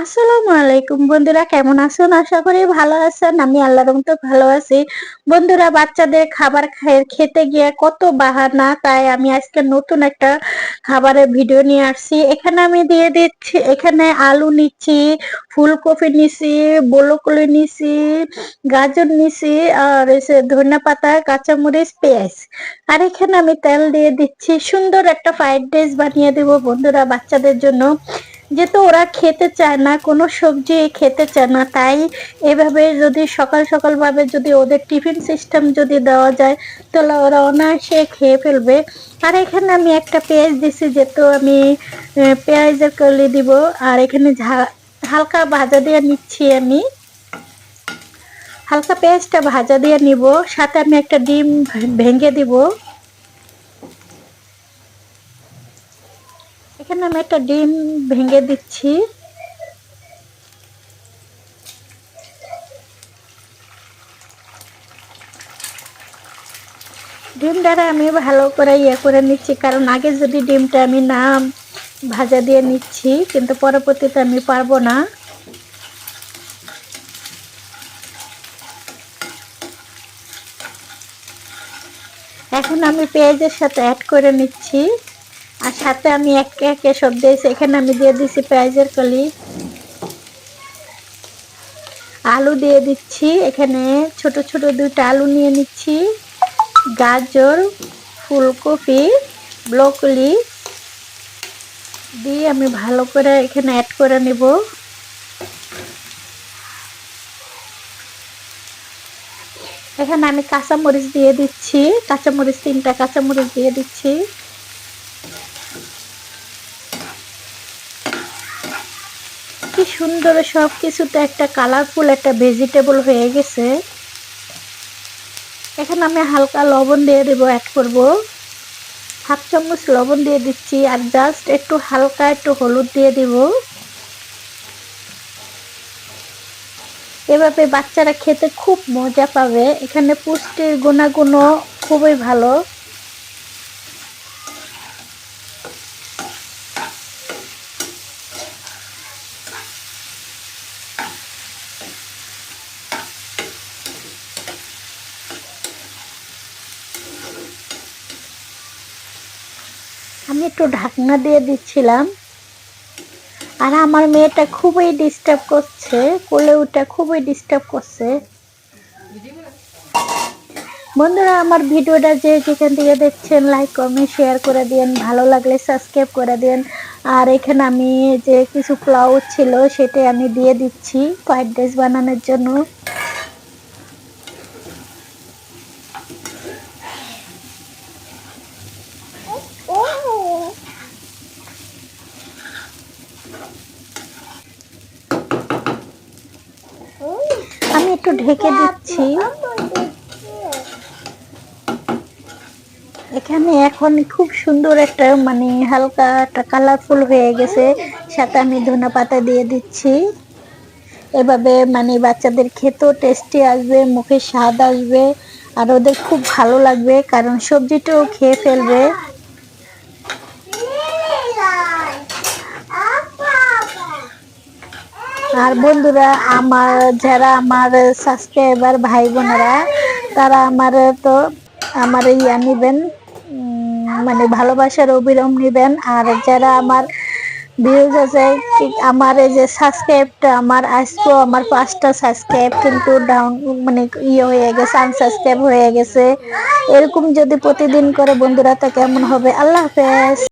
আসসালামু আলাইকুম বন্ধুরা, কেমন আছেন? আশা করি ভালো আছেন। আমি আল্লাহর মতো ভালো আছি। বন্ধুরা, বাচ্চাদের খাবার খেতে গিয়ে কত বাহানা, তাই আমি আজকে নতুন একটা খাবারের ভিডিও নিয়ে আসছি। এখানে আমি দিয়ে দিচ্ছি এখানে আলু নিচ্ছি, ফুলকপি নিছি বলকলি নিছি গাজর নিছি আর এসে ধনিয়া পাতা, কাঁচামরিচ, পেঁয়াজ। আর এখানে আমি তেল দিয়ে দিচ্ছি। সুন্দর একটা ফ্রাইড রাইস বানিয়ে দেবো বন্ধুরা বাচ্চাদের জন্য। যেহেতু ওরা খেতে চায় না, কোনো সবজি খেতে চায় না, তাই এভাবে যদি সকাল সকাল ভাবে যদি ওদের টিফিন সিস্টেম যদি দেওয়া যায়, তাহলে ওরা অনায়াসে খেয়ে ফেলবে। আর এখানে আমি একটা পেঁয়াজ দিছি যেহেতু আমি পেঁয়াজের কলি দিব, আর এখানে হালকা ভাজা দিয়ে নিচ্ছি আমি। হালকা পেঁয়াজটা ভাজা দিয়ে নিব, সাথে আমি একটা ডিম ভেঙে দিব। এখানে আমি একটা ডিম ভেঙে দিচ্ছি। ডিম দ্বারা আমি ভালো করে ইয়ে করে নিচ্ছি, কারণ আগে যদি ডিমটা আমি না ভাজা দিয়ে নিচ্ছি, কিন্তু পরবর্তীতে আমি পারব না। এখন আমি পেঁয়াজের সাথে অ্যাড করে নিচ্ছি। আর সাথে আমি একে একে সব দিয়েছি। এখানে আমি দিয়ে দিচ্ছি পেঁয়াজের কলি। আলু দিয়ে দিচ্ছি। এখানে ছোট ছোট দুইটা আলু নিয়ে নিচ্ছি। গাজর, ফুলকপি, ব্রকলি দিয়ে আমি ভালো করে এখানে অ্যাড করে নেব। এখানে আমি কাঁচামরিচ দিয়ে দিচ্ছি। কাঁচামরিচ তিনটা কাঁচামরিচ দিয়ে দিচ্ছি। সুন্দর সব কিছুতে একটা কালারফুল একটা ভেজিটেবল হয়ে গেছে। এখানে আমি হালকা লবণ দিয়ে দেবো অ্যাড করব। হাফ চামচ লবণ দিয়ে দিচ্ছি, আর জাস্ট একটু হালকা একটু হলুদ দিয়ে দিব। এভাবে বাচ্চারা খেতে খুব মজা পাবে। এখানে পুষ্টির গুণাগুণও খুবই ভালো। আমি একটু ঢাকনা দিয়ে দিচ্ছিলাম। আর আমার মেয়েটা খুবই ডিস্টার্ব করছে, কোলে উঠে খুবই ডিস্টার্ব করছে। বন্ধুরা, আমার ভিডিওটা যে যেখান থেকে দেখছেন লাইক কমেন্ট শেয়ার করে দিন ভালো লাগলে সাবস্ক্রাইব করে দিন আর এখানে আমি যে কিছু প্লাউ ছিল সেটা আমি দিয়ে দিচ্ছি ফ্রাইড রাইস বানানোর জন্য। আমি একটু ঢেকে দিচ্ছি। এখানে এখন খুব সুন্দর একটা মানে হালকা একটা কালারফুল হয়ে গেছে। সাথে আমি ধনে পাতা দিয়ে দিচ্ছি। এভাবে মানে বাচ্চাদের খেতেও টেস্টি আসবে, মুখে স্বাদ আসবে, আর ওদের খুব ভালো লাগবে, কারণ সবজিটাও খেয়ে ফেলবে। আর বন্ধুরা, আমার যারা আমার সাবস্ক্রাইবার ভাই বোনেরা, তারা আমার তো আমার ইয়া নেবেন মানে ভালোবাসার অবিলম্ব নেবেন। আর যারা আমার ভিউজ আছে আমার এই যে সাবস্ক্রাইবটা আমার আজকেও আমার পাঁচটা সাবস্ক্রাইব কিন্তু ডাউন মানে ইয়ে হয়ে গেছে আনসাবস্ক্রাইব হয়ে গেছে। এরকম যদি প্রতিদিন করে বন্ধুরা, তা কেমন হবে? আল্লাহ হাফেজ।